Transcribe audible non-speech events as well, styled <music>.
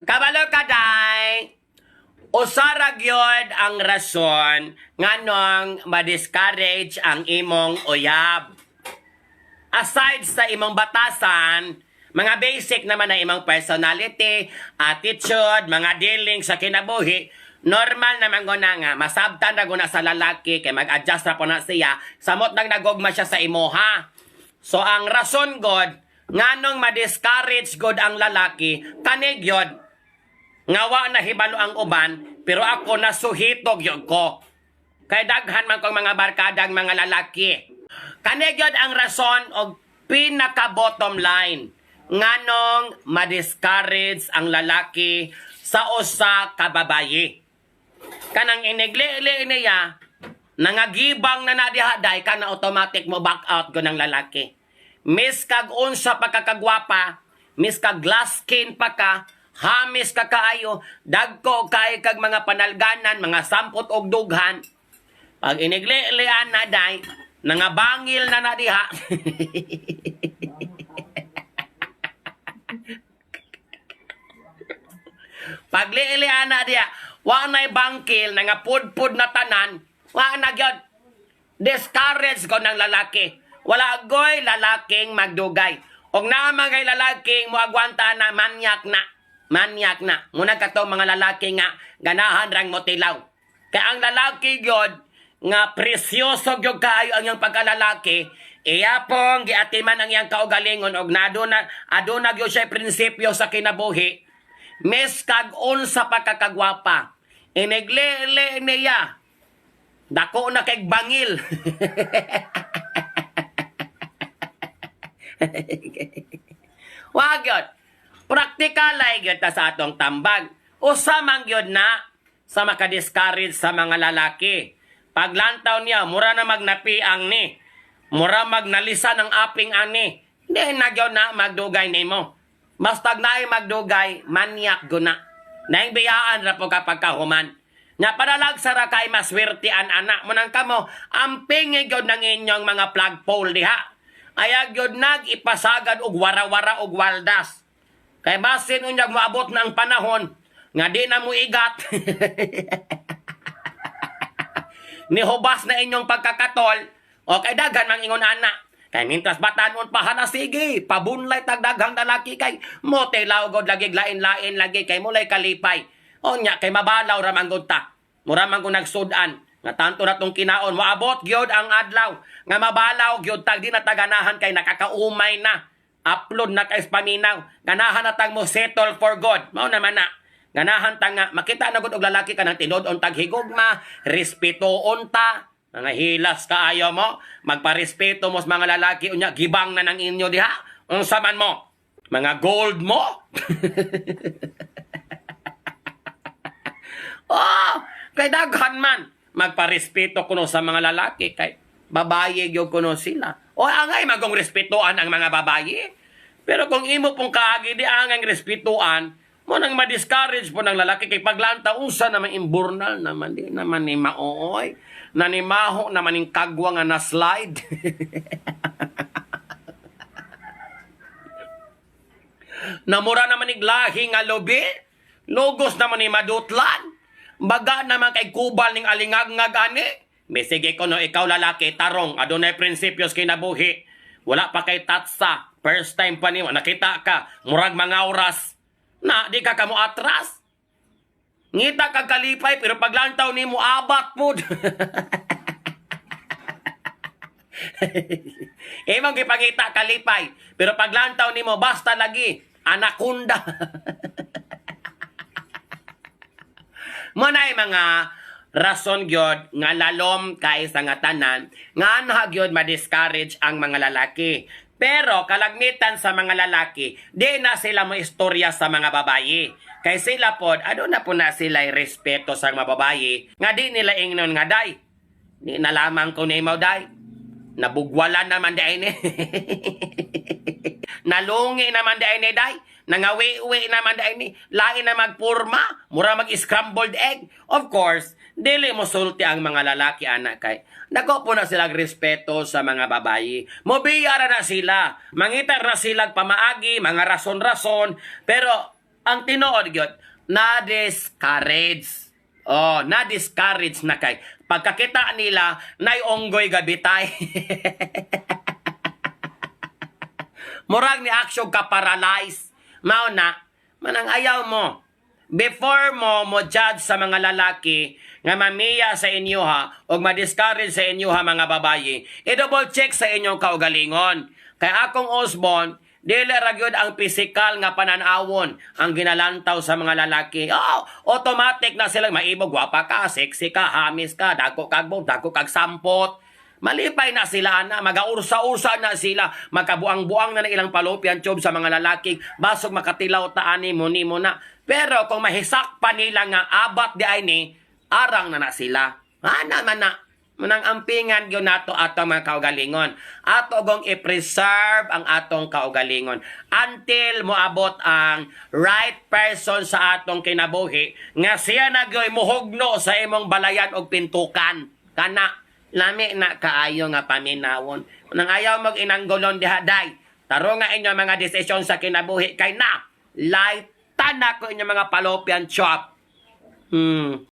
Kabalo kaday, usara gyud ang rason nganong ma-discourage ang imong uyab. Aside sa imong batasan, mga basic naman na imong personality, attitude, mga dealing sa kinabuhi, normal naman ko na nga, masabtan na guna sa lalaki, kay mag-adjust na po na siya, samot nang nagugma siya sa imoha. So ang rason god, nganong ma-discourage god ang lalaki, kanig yod, ngawa na hibalo ang uban, pero ako nasuhitog yun ko. Kay daghan man kong mga barkadang mga lalaki. Kanigyod ang rason og pinaka bottom line nganong ma-discourage ang lalaki sa usa ka babayi. Kanang inigle niya nangagibang na nadihaday kana automatic mo back out ko ng lalaki. Miss kag unsa pa kakagwapa, miss kag glass skin pa ka, hamis ka kaayo, dagko kay kag mga panalganan, mga sampot og dughan. Pag inigle-lian na day, nangabangil na na diha. <laughs> Pag liilian na diha, wa na'y bangkil, nga pudpud na tanan, wa na gyud discourage ko ng lalaki. Wala goy lalaking magdugay. Og naman kay lalaking muagwanta na manyak na. Manyak na. Muna ka to mga lalaki nga ganahan rang motilaw. Kaya ang lalaki gyud nga presyoso gyud kaayo ang iyang pagkalalaki, iya pong giatiman ang iyang kaugalingon og naduna aduna gyud siya prinsipyo sa kinabuhi. Mes kag unsa pa kakagwapa. Inigle niya. Dako na kay bangil. <laughs> Wag yun. Praktikal ay yun ta sa atong tambag. Usa man yun na sa makadiscourage sa mga lalaki. Paglantaw niya, mura na magnapiang ni. Mura magnalisa ng aping ani. Hindi na yun na magdugay ni mo. Basta na magdugay, manyak guna. Naing biyaan ra po kapag kahuman. Nga padalag sa rakay maswertian anak mo nang kamo, amping gyud ng inyong mga flagpole diha. Ayag gyud nag ipasagad og wara-wara og waldas. Kay basin unyag moabot na ang panahon nga di na mo igat. <laughs> Nihubas na inyong pagkakatol o kay daghan mang ingon ana. Kay mintas batanon pa hala sige, pabunlay tag daghang lalaki kay mote god lagi lain-lain lagi kay mulay kalipay. O nya kay mabalaw ra man gud ta. Mura man gud nagsudan nga tanto na tong kinaon moabot gyud ang adlaw nga mabalaw gyud tag di na taganahan kay nakakaumay na. Upload na kay paminaw. Ganahan na tag mo settle for God. Mao naman na. Ganahan ta nga makita na gud og lalaki ka ng tinod-on tag higugma, respetuon ta, mga hilas kaayo mo, magparespeto mo sa mga lalaki unya gibang na ng inyo diha. Unsa man mo? Mga gold mo? <laughs> oh, kay daghan man magparespeto kuno sa mga lalaki kay babaye gyud kuno sila. O angay magong respetuan ang mga babaye. Pero kung imo pong kaagi di angang respetuan, mo nang ma-discourage po ng lalaki kay paglanta unsa naman imburnal naman di naman ni maooy nanimaho naman ning kagwa nga <laughs> na slide namura naman ning lahi nga lobi logos naman ni madutlan baga naman kay kubal ning alingag nga gani Misige ko no ikaw lalaki tarong adunay prinsipyos kinabuhi wala pa kay tatsa first time pa nimo nakita ka murag mga oras na di ka kamo atras. Ngita ka kalipay pero paglantaw ni mo abat mo. <laughs> Imong gipangita kalipay pero paglantaw ni mo basta lagi anaconda. <laughs> Manay mga rason gyud nga lalom kay sa nga tanan nga anha gyud ma-discourage ang mga lalaki. Pero kalagmitan sa mga lalaki, di na sila mo istorya sa mga babayi. Kay sila pod, ano na po na sila respeto sa mga babayi, nga di nila ingnon nga day. Di na lamang ko ni day. Nabugwalan naman di ni. <laughs> Nalungi naman di ni day. Nangawi-uwi naman di ni. Lain na magpurma, mura mag-scrambled egg. Of course, dili mo sulti ang mga lalaki anak kay Nako po na sila respeto sa mga babayi. Mobiyara na sila. Mangitar na sila pamaagi, mga rason-rason. Pero ang tinuod gyud na discourage. Oh, na discourage na kay pagkakita nila nay onggoy gabitay. <laughs> Murag ni action ka paralyze. Mao na, manang ayaw mo. Before mo mo judge sa mga lalaki nga mamiya sa inyo ha o ma-discourage sa inyo ha mga babayi, i-double check sa inyong kaugalingon. Kay akong Osborne, dili ra gyud ang physical nga pananawon ang ginalantaw sa mga lalaki. Oh, automatic na sila maibog, gwapa ka, sexy ka, hamis ka, dako kag bong, dako kag sampot. Malipay na sila na, magaursa-ursa na sila, magkabuang-buang na ng ilang fallopian tube sa mga lalaki, basog makatilaw taani mo ni mo na. Pero kung mahisak pa nila nga abat di ay ni, arang na na sila. Ana man na, manang ampingan yun nato atong mga kaugalingon. Ato gong i-preserve ang atong kaugalingon until moabot ang right person sa atong kinabuhi nga siya nagyoy muhugno sa imong balayan og pintukan. Kana, lami na kaayo nga paminawon. Nang ayaw mag inanggolon diha day. Taro nga inyo mga desisyon sa kinabuhi kay na light na ko inyo mga palopian chop. Hmm.